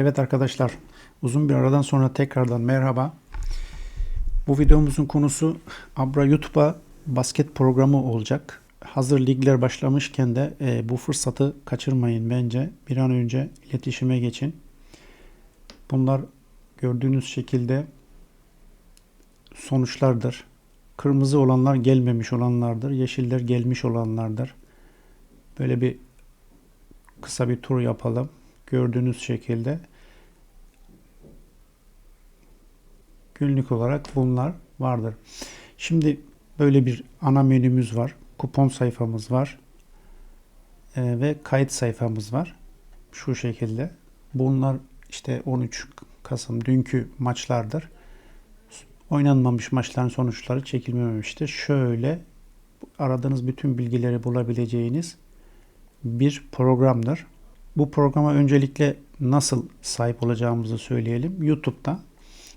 Evet arkadaşlar, uzun bir aradan sonra tekrardan merhaba. Bu videomuzun konusu Abra YouTube'a basket programı olacak. Hazır ligler başlamışken de e, bu fırsatı kaçırmayın bence. Bir an önce iletişime geçin. Bunlar gördüğünüz şekilde sonuçlardır. Kırmızı olanlar gelmemiş olanlardır. Yeşiller gelmiş olanlardır. Böyle bir kısa bir tur yapalım. Gördüğünüz şekilde günlük olarak bunlar vardır. Şimdi böyle bir ana menümüz var. Kupon sayfamız var. Ee, ve kayıt sayfamız var. Şu şekilde. Bunlar işte 13 Kasım dünkü maçlardır. Oynanmamış maçların sonuçları çekilmemiştir. Şöyle aradığınız bütün bilgileri bulabileceğiniz bir programdır. Bu programa öncelikle nasıl sahip olacağımızı söyleyelim. YouTube'da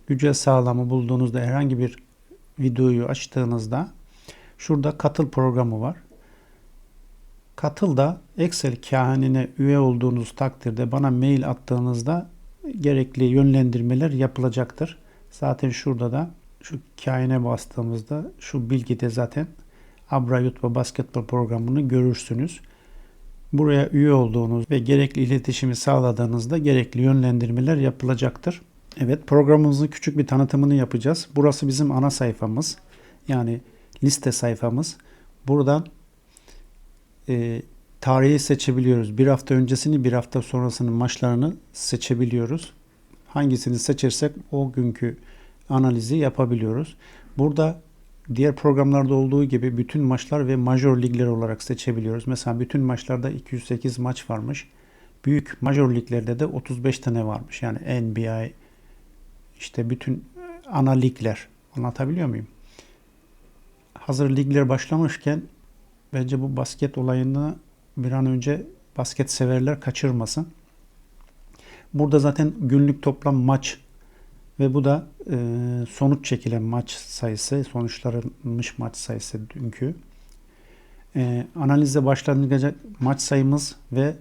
güncel sağlamı bulduğunuzda herhangi bir videoyu açtığınızda şurada katıl programı var. Katılda Excel kahinine üye olduğunuz takdirde bana mail attığınızda gerekli yönlendirmeler yapılacaktır. Zaten şurada da şu kahine bastığımızda şu bilgide zaten Abra YouTube basketbol programını görürsünüz. Buraya üye olduğunuz ve gerekli iletişimi sağladığınızda gerekli yönlendirmeler yapılacaktır. Evet programımızın küçük bir tanıtımını yapacağız. Burası bizim ana sayfamız. Yani liste sayfamız. Buradan e, tarihi seçebiliyoruz. Bir hafta öncesini bir hafta sonrasının maçlarını seçebiliyoruz. Hangisini seçersek o günkü analizi yapabiliyoruz. Burada diğer programlarda olduğu gibi bütün maçlar ve major ligler olarak seçebiliyoruz. Mesela bütün maçlarda 208 maç varmış. Büyük major liglerde de 35 tane varmış. Yani NBA işte bütün ana ligler. Anlatabiliyor muyum? Hazır ligler başlamışken bence bu basket olayını bir an önce basket severler kaçırmasın. Burada zaten günlük toplam maç ve bu da e, sonuç çekilen maç sayısı, sonuçlanmış maç sayısı dünkü. E, analize başlanacak maç sayımız ve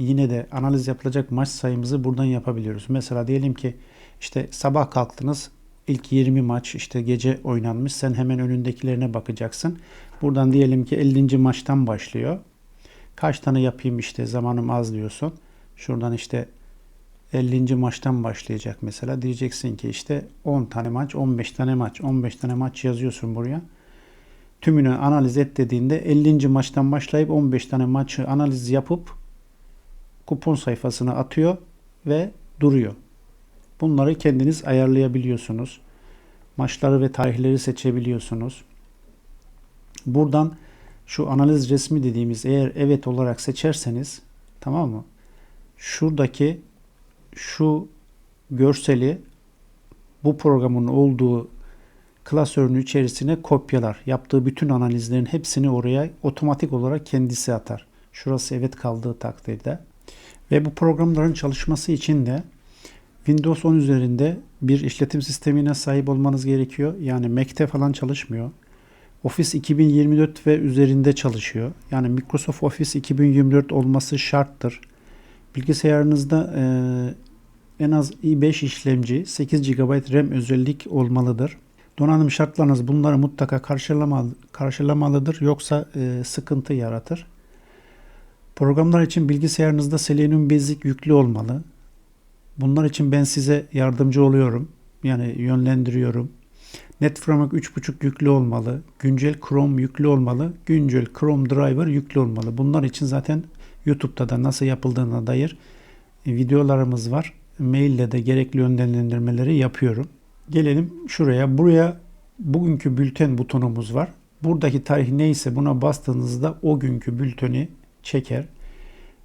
yine de analiz yapılacak maç sayımızı buradan yapabiliyoruz. Mesela diyelim ki işte sabah kalktınız ilk 20 maç işte gece oynanmış. Sen hemen önündekilerine bakacaksın. Buradan diyelim ki 50. maçtan başlıyor. Kaç tane yapayım işte zamanım az diyorsun. Şuradan işte 50. maçtan başlayacak mesela. Diyeceksin ki işte 10 tane maç, 15 tane maç, 15 tane maç yazıyorsun buraya. Tümünü analiz et dediğinde 50. maçtan başlayıp 15 tane maçı analiz yapıp kupon sayfasına atıyor ve duruyor. Bunları kendiniz ayarlayabiliyorsunuz. Maçları ve tarihleri seçebiliyorsunuz. Buradan şu analiz resmi dediğimiz eğer evet olarak seçerseniz tamam mı? Şuradaki şu görseli bu programın olduğu klasörün içerisine kopyalar. Yaptığı bütün analizlerin hepsini oraya otomatik olarak kendisi atar. Şurası evet kaldığı takdirde. Ve bu programların çalışması için de Windows 10 üzerinde bir işletim sistemine sahip olmanız gerekiyor. Yani Mac'te falan çalışmıyor. Office 2024 ve üzerinde çalışıyor. Yani Microsoft Office 2024 olması şarttır. Bilgisayarınızda e, en az i5 işlemci, 8 GB RAM özellik olmalıdır. Donanım şartlarınız bunları mutlaka karşılamalı, karşılamalıdır yoksa e, sıkıntı yaratır. Programlar için bilgisayarınızda Selenium Basic yüklü olmalı. Bunlar için ben size yardımcı oluyorum. Yani yönlendiriyorum. NetFramework 3.5 yüklü olmalı. Güncel Chrome yüklü olmalı. Güncel Chrome Driver yüklü olmalı. Bunlar için zaten YouTube'da da nasıl yapıldığına dair videolarımız var. Maille de gerekli yönlendirmeleri yapıyorum. Gelelim şuraya. Buraya bugünkü bülten butonumuz var. Buradaki tarih neyse buna bastığınızda o günkü bülteni çeker.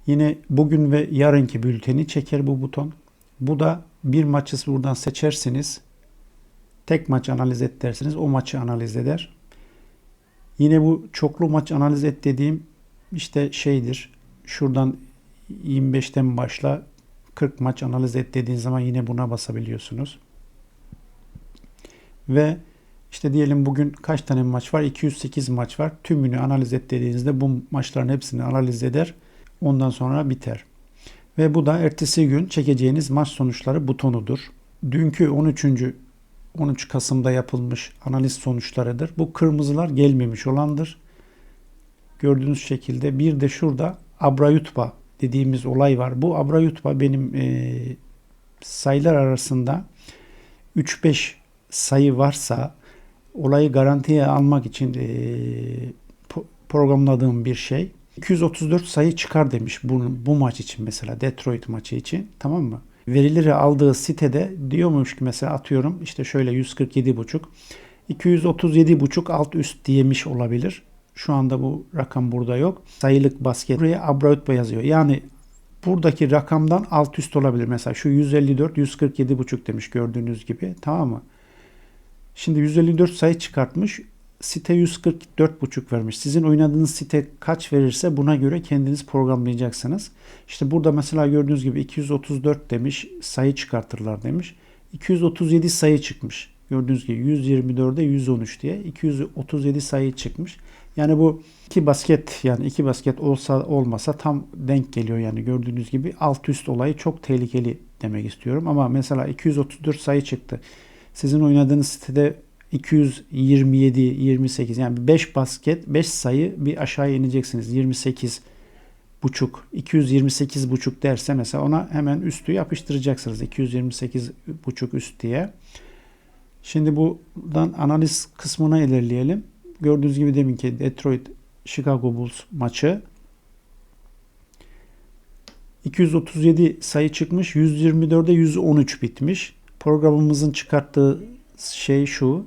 Yine bugün ve yarınki bülteni çeker bu buton. Bu da bir maçı buradan seçersiniz. Tek maç analiz et dersiniz. O maçı analiz eder. Yine bu çoklu maç analiz et dediğim işte şeydir. Şuradan 25'ten başla 40 maç analiz et dediğin zaman yine buna basabiliyorsunuz. Ve işte diyelim bugün kaç tane maç var? 208 maç var. Tümünü analiz et dediğinizde bu maçların hepsini analiz eder. Ondan sonra biter. Ve bu da ertesi gün çekeceğiniz maç sonuçları butonudur. Dünkü 13. 13 Kasım'da yapılmış analiz sonuçlarıdır. Bu kırmızılar gelmemiş olandır. Gördüğünüz şekilde bir de şurada Abrayutba dediğimiz olay var. Bu Abrayutba benim e, sayılar arasında 3-5 sayı varsa olayı garantiye almak için e, programladığım bir şey. 234 sayı çıkar demiş bu, bu maç için mesela Detroit maçı için tamam mı? Verileri aldığı sitede diyormuş ki mesela atıyorum işte şöyle 147.5 237.5 alt üst diyemiş olabilir. Şu anda bu rakam burada yok. Sayılık basket buraya Abrautba yazıyor. Yani buradaki rakamdan alt üst olabilir. Mesela şu 154 147.5 demiş gördüğünüz gibi tamam mı? Şimdi 154 sayı çıkartmış. Site 144.5 vermiş. Sizin oynadığınız site kaç verirse buna göre kendiniz programlayacaksınız. İşte burada mesela gördüğünüz gibi 234 demiş sayı çıkartırlar demiş. 237 sayı çıkmış. Gördüğünüz gibi 124'e 113 diye 237 sayı çıkmış. Yani bu iki basket yani iki basket olsa olmasa tam denk geliyor yani gördüğünüz gibi alt üst olayı çok tehlikeli demek istiyorum. Ama mesela 234 sayı çıktı. Sizin oynadığınız sitede 227, 28 yani 5 basket, 5 sayı bir aşağıya ineceksiniz. 28 buçuk, 228 buçuk derse mesela ona hemen üstü yapıştıracaksınız. 228 buçuk üst diye. Şimdi buradan analiz kısmına ilerleyelim. Gördüğünüz gibi deminki Detroit Chicago Bulls maçı 237 sayı çıkmış. 124'e 113 bitmiş. Programımızın çıkarttığı şey şu.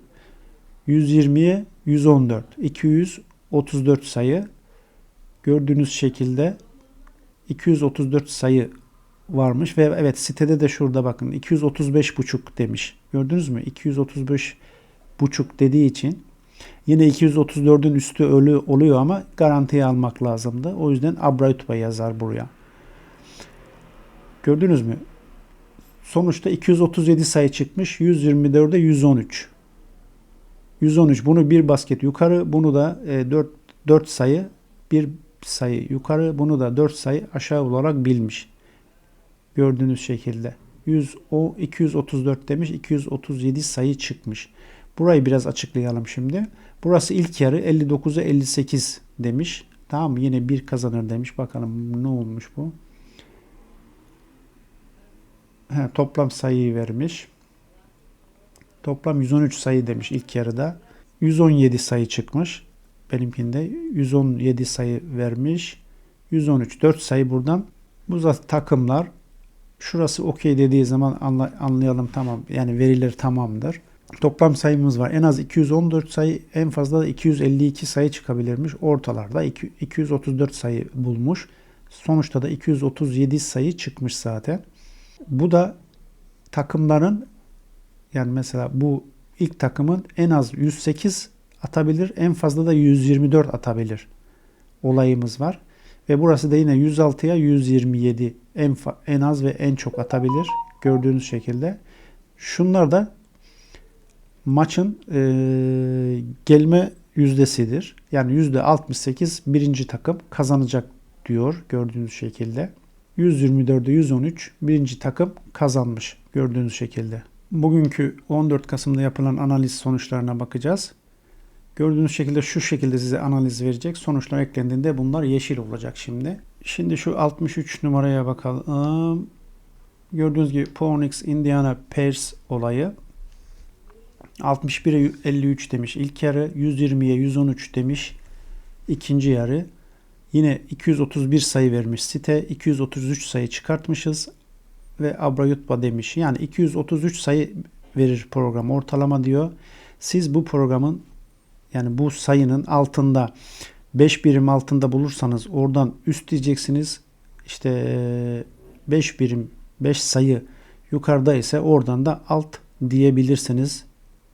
120'ye 114. 234 sayı. Gördüğünüz şekilde 234 sayı varmış ve evet sitede de şurada bakın 235 buçuk demiş. Gördünüz mü? 235 buçuk dediği için yine 234'ün üstü ölü oluyor ama garantiye almak lazımdı. O yüzden Abrautba yazar buraya. Gördünüz mü? Sonuçta 237 sayı çıkmış. 124'e 113. 113. Bunu bir basket yukarı. Bunu da 4, e, 4 sayı bir sayı yukarı. Bunu da 4 sayı aşağı olarak bilmiş. Gördüğünüz şekilde. 100, o 234 demiş. 237 sayı çıkmış. Burayı biraz açıklayalım şimdi. Burası ilk yarı 59'a 58 demiş. Tamam? Yine bir kazanır demiş. Bakalım ne olmuş bu. He, toplam sayıyı vermiş. Toplam 113 sayı demiş ilk yarıda. 117 sayı çıkmış. Benimkinde 117 sayı vermiş. 113 4 sayı buradan. Bu takımlar. Şurası okey dediği zaman anlayalım tamam. Yani veriler tamamdır. Toplam sayımız var. En az 214 sayı, en fazla da 252 sayı çıkabilirmiş. Ortalarda 234 sayı bulmuş. Sonuçta da 237 sayı çıkmış zaten. Bu da takımların yani mesela bu ilk takımın en az 108 atabilir, en fazla da 124 atabilir olayımız var. Ve burası da yine 106'ya 127 en, en az ve en çok atabilir gördüğünüz şekilde. Şunlar da maçın e, gelme yüzdesidir. Yani yüzde 68 birinci takım kazanacak diyor gördüğünüz şekilde. 124'e 113 birinci takım kazanmış gördüğünüz şekilde. Bugünkü 14 Kasım'da yapılan analiz sonuçlarına bakacağız. Gördüğünüz şekilde şu şekilde size analiz verecek. Sonuçlar eklendiğinde bunlar yeşil olacak şimdi. Şimdi şu 63 numaraya bakalım. Gördüğünüz gibi Phoenix Indiana Pacers olayı. 61'e 53 demiş ilk yarı. 120'ye 113 demiş ikinci yarı. Yine 231 sayı vermiş site. 233 sayı çıkartmışız. Ve Abrayutba demiş. Yani 233 sayı verir program ortalama diyor. Siz bu programın yani bu sayının altında 5 birim altında bulursanız oradan üst diyeceksiniz. İşte 5 birim 5 sayı yukarıda ise oradan da alt diyebilirsiniz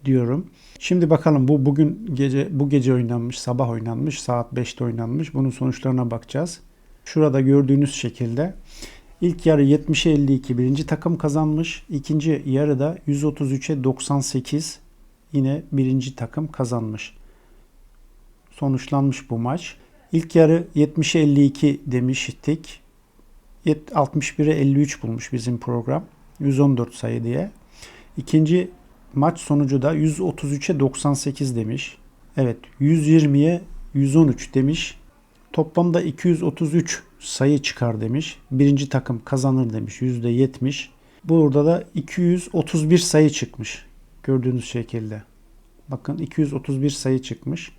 diyorum. Şimdi bakalım bu bugün gece bu gece oynanmış, sabah oynanmış, saat 5'te oynanmış. Bunun sonuçlarına bakacağız. Şurada gördüğünüz şekilde ilk yarı 70'e 52 birinci takım kazanmış. İkinci yarıda 133'e 98 yine birinci takım kazanmış. Sonuçlanmış bu maç. İlk yarı 70'e 52 demiştik. yet- 61'e 53 bulmuş bizim program. 114 sayı diye. İkinci maç sonucu da 133'e 98 demiş. Evet 120'ye 113 demiş. Toplamda 233 sayı çıkar demiş. Birinci takım kazanır demiş %70. Burada da 231 sayı çıkmış. Gördüğünüz şekilde. Bakın 231 sayı çıkmış.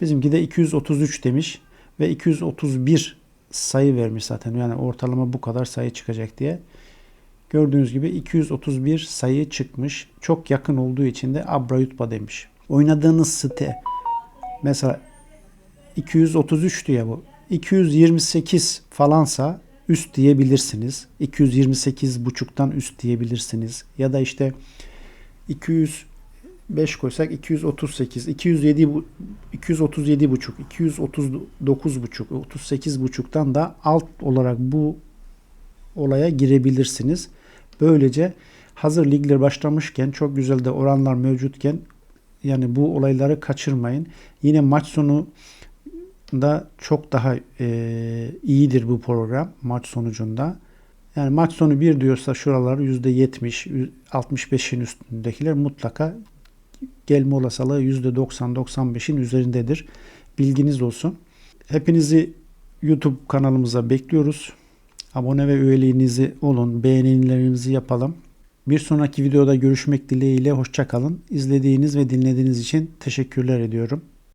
Bizimki de 233 demiş ve 231 sayı vermiş zaten. Yani ortalama bu kadar sayı çıkacak diye. Gördüğünüz gibi 231 sayı çıkmış. Çok yakın olduğu için de Abra Yutba demiş. Oynadığınız site mesela 233 ya bu. 228 falansa üst diyebilirsiniz. 228 buçuktan üst diyebilirsiniz. Ya da işte 205 koysak 238, 207 bu- 237 buçuk, 239 buçuk, 38 buçuktan da alt olarak bu olaya girebilirsiniz. Böylece hazır ligler başlamışken çok güzel de oranlar mevcutken yani bu olayları kaçırmayın. Yine maç sonu da çok daha e, iyidir bu program maç sonucunda. Yani maç sonu 1 diyorsa şuralar %70, 65'in üstündekiler mutlaka gelme olasılığı %90-95'in üzerindedir. Bilginiz olsun. Hepinizi YouTube kanalımıza bekliyoruz. Abone ve üyeliğinizi olun. Beğenilerinizi yapalım. Bir sonraki videoda görüşmek dileğiyle. Hoşçakalın. İzlediğiniz ve dinlediğiniz için teşekkürler ediyorum.